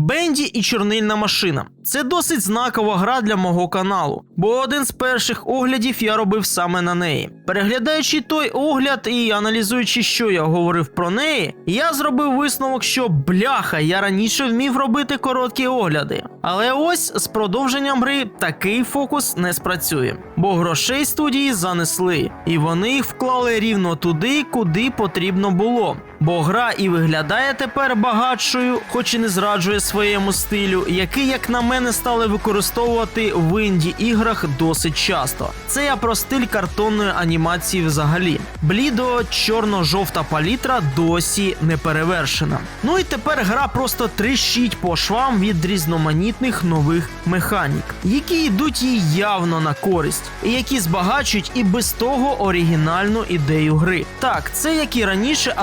Бенді і чорнильна машина. Це досить знакова гра для мого каналу, бо один з перших оглядів я робив саме на неї. Переглядаючи той огляд і аналізуючи, що я говорив про неї, я зробив висновок, що бляха, я раніше вмів робити короткі огляди. Але ось з продовженням гри такий фокус не спрацює, бо грошей студії занесли, і вони їх вклали рівно туди, куди потрібно було. Бо гра і виглядає тепер багатшою, хоч і не зраджує своєму стилю, який, як на мене, стали використовувати в інді іграх досить часто. Це я про стиль картонної анімації взагалі. Блідо чорно-жовта палітра досі не перевершена. Ну і тепер гра просто тріщить по швам від різноманітних нових механік, які йдуть їй явно на користь, і які збагачують і без того оригінальну ідею гри. Так, це як і раніше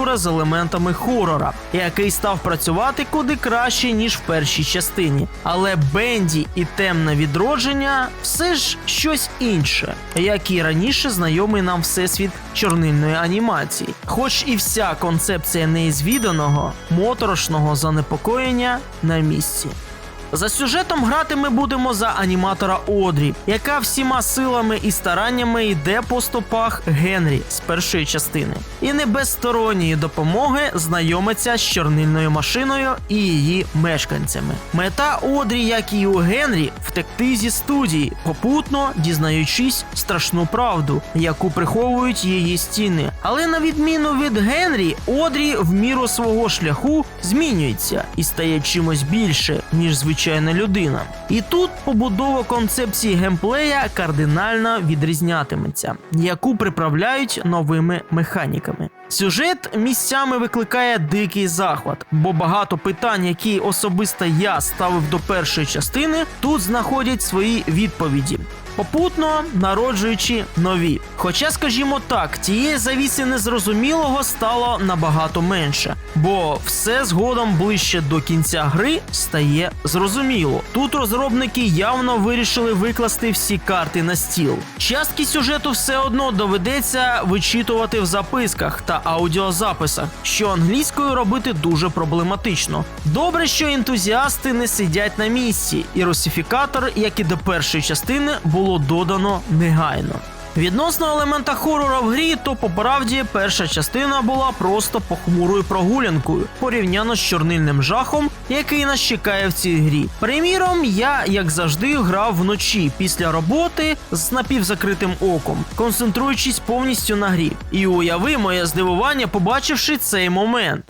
адвенчура з елементами хорора, який став працювати куди краще ніж в першій частині. Але Бенді і темне відродження все ж щось інше, як і раніше знайомий нам всесвіт чорнильної анімації. Хоч і вся концепція неізвіданого, моторошного занепокоєння на місці. За сюжетом грати ми будемо за аніматора Одрі, яка всіма силами і стараннями йде по стопах Генрі з першої частини, і не без сторонньої допомоги знайомиться з чорнильною машиною і її мешканцями. Мета Одрі, як і у Генрі, втекти зі студії, попутно дізнаючись страшну правду, яку приховують її стіни. Але на відміну від Генрі, Одрі в міру свого шляху змінюється і стає чимось більше, ніж звичайна людина. І тут побудова концепції геймплея кардинально відрізнятиметься, яку приправляють новими механіками. Сюжет місцями викликає дикий захват, бо багато питань, які особисто я ставив до першої частини, тут знаходять свої відповіді. Попутно народжуючи нові. Хоча, скажімо так, тієї завіси незрозумілого стало набагато менше, бо все згодом ближче до кінця гри стає зрозуміло. Тут розробники явно вирішили викласти всі карти на стіл. Частки сюжету все одно доведеться вичитувати в записках та аудіозаписах, що англійською робити дуже проблематично. Добре, що ентузіасти не сидять на місці, і русифікатор, як і до першої частини, було додано негайно. Відносно елемента хорора в грі, то по правді перша частина була просто похмурою прогулянкою порівняно з чорнильним жахом, який нас чекає в цій грі. Приміром, я, як завжди, грав вночі після роботи з напівзакритим оком, концентруючись повністю на грі. І уяви моє здивування, побачивши цей момент.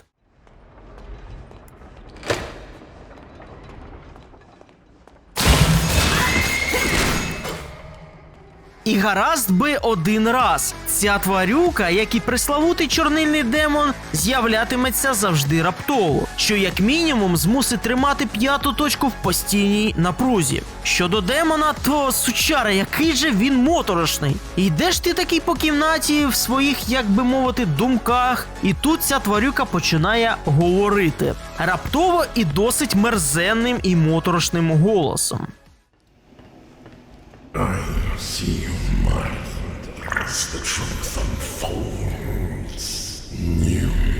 І гаразд би один раз. Ця тварюка, як і преславутий чорнильний демон, з'являтиметься завжди раптово, що як мінімум змусить тримати п'яту точку в постійній напрузі. Щодо демона, то сучара, який же він моторошний. Йдеш ти такий по кімнаті в своїх, як би мовити, думках, і тут ця тварюка починає говорити раптово і досить мерзенним і моторошним голосом. See you mind as the truth unfolds. You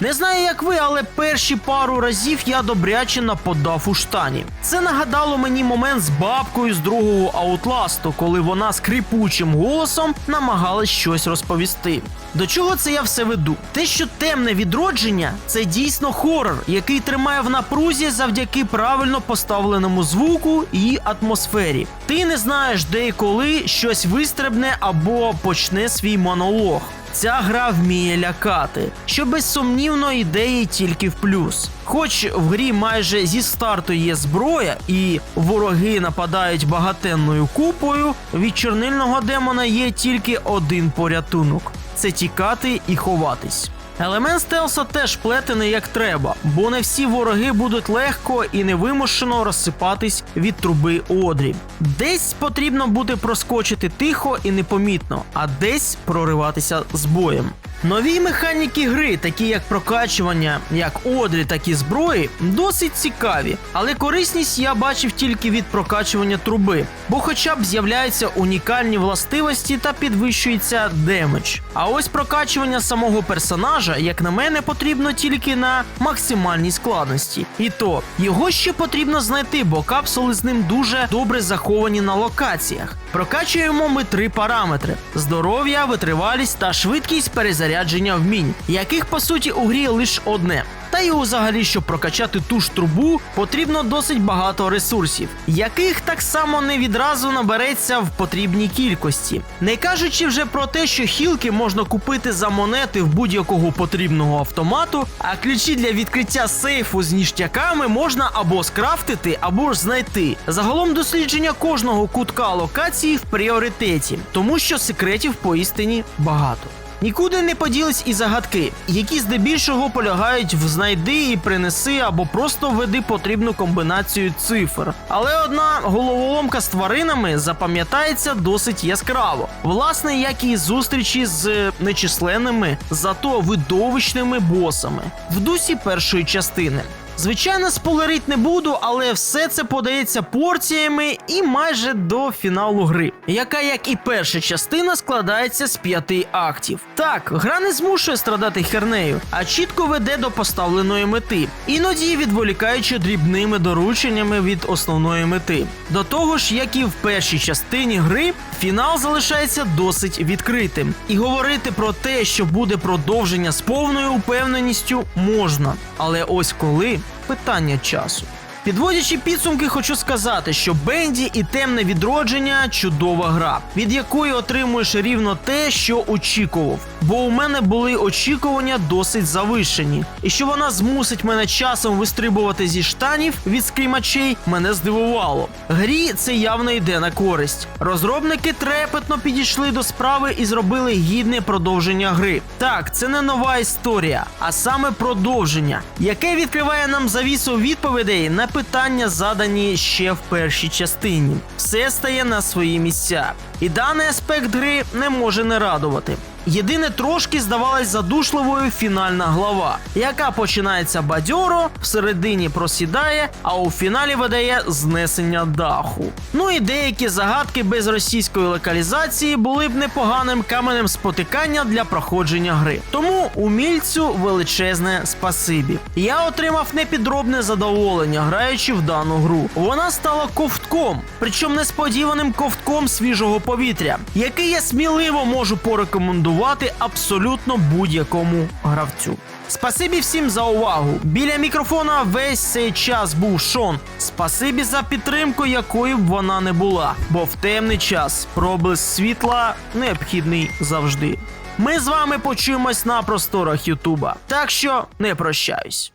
Не знаю, як ви, але перші пару разів я добряче нападав у штані. Це нагадало мені момент з бабкою з другого аутласту, коли вона скрипучим голосом намагалась щось розповісти. До чого це я все веду? Те, що темне відродження це дійсно хорор, який тримає в напрузі завдяки правильно поставленому звуку і атмосфері. Ти не знаєш, де і коли щось вистрибне або почне свій монолог. Ця гра вміє лякати, що безсумнівно ідеї тільки в плюс. Хоч в грі майже зі старту є зброя, і вороги нападають багатенною купою, від чорнильного демона є тільки один порятунок це тікати і ховатись. Елемент стелса теж плетений як треба, бо не всі вороги будуть легко і невимушено розсипатись від труби одрі. Десь потрібно буде проскочити тихо і непомітно, а десь прориватися з боєм. Нові механіки гри, такі як прокачування, як одрі, так і зброї, досить цікаві, але корисність я бачив тільки від прокачування труби, бо хоча б з'являються унікальні властивості та підвищується демедж. А ось прокачування самого персонажа, як на мене, потрібно тільки на максимальній складності. І то його ще потрібно знайти, бо капсули з ним дуже добре заховані на локаціях. Прокачуємо ми три параметри: здоров'я, витривалість та швидкість перезарядження вмінь, яких по суті у грі лише одне. Та й взагалі, щоб прокачати ту ж трубу, потрібно досить багато ресурсів, яких так само не відразу набереться в потрібній кількості. Не кажучи вже про те, що хілки можна купити за монети в будь-якого потрібного автомату, а ключі для відкриття сейфу з ніштяками можна або скрафтити, або ж знайти. Загалом дослідження кожного кутка локації в пріоритеті, тому що секретів поістині багато. Нікуди не поділись і загадки, які здебільшого полягають в знайди і принеси або просто введи потрібну комбінацію цифр. Але одна головоломка з тваринами запам'ятається досить яскраво. Власне, як і зустрічі з нечисленними, зато видовищними босами в дусі першої частини. Звичайно, спойлерить не буду, але все це подається порціями і майже до фіналу гри, яка, як і перша частина, складається з п'яти актів. Так, гра не змушує страдати хернею, а чітко веде до поставленої мети, іноді відволікаючи дрібними дорученнями від основної мети. До того ж, як і в першій частині гри, фінал залишається досить відкритим, і говорити про те, що буде продовження з повною упевненістю, можна. Але ось коли питання часу. Підводячи підсумки, хочу сказати, що Бенді і темне відродження чудова гра, від якої отримуєш рівно те, що очікував. Бо у мене були очікування досить завищені, і що вона змусить мене часом вистрибувати зі штанів від скрімачей, мене здивувало. Грі це явно йде на користь. Розробники трепетно підійшли до справи і зробили гідне продовження гри. Так, це не нова історія, а саме продовження, яке відкриває нам завісу відповідей на питання, задані ще в першій частині. Все стає на свої місця, і даний аспект гри не може не радувати. Єдине трошки здавалась задушливою фінальна глава, яка починається бадьоро, всередині просідає, а у фіналі видає знесення даху. Ну і деякі загадки без російської локалізації були б непоганим каменем спотикання для проходження гри. Тому умільцю величезне спасибі. Я отримав непідробне задоволення, граючи в дану гру. Вона стала ковтком, причому несподіваним ковтком свіжого повітря, який я сміливо можу порекомендувати абсолютно будь-якому гравцю. Спасибі всім за увагу. Біля мікрофона весь цей час був Шон. Спасибі за підтримку, якою б вона не була, бо в темний час проблиск світла необхідний завжди. Ми з вами почуємось на просторах Ютуба. Так що не прощаюсь.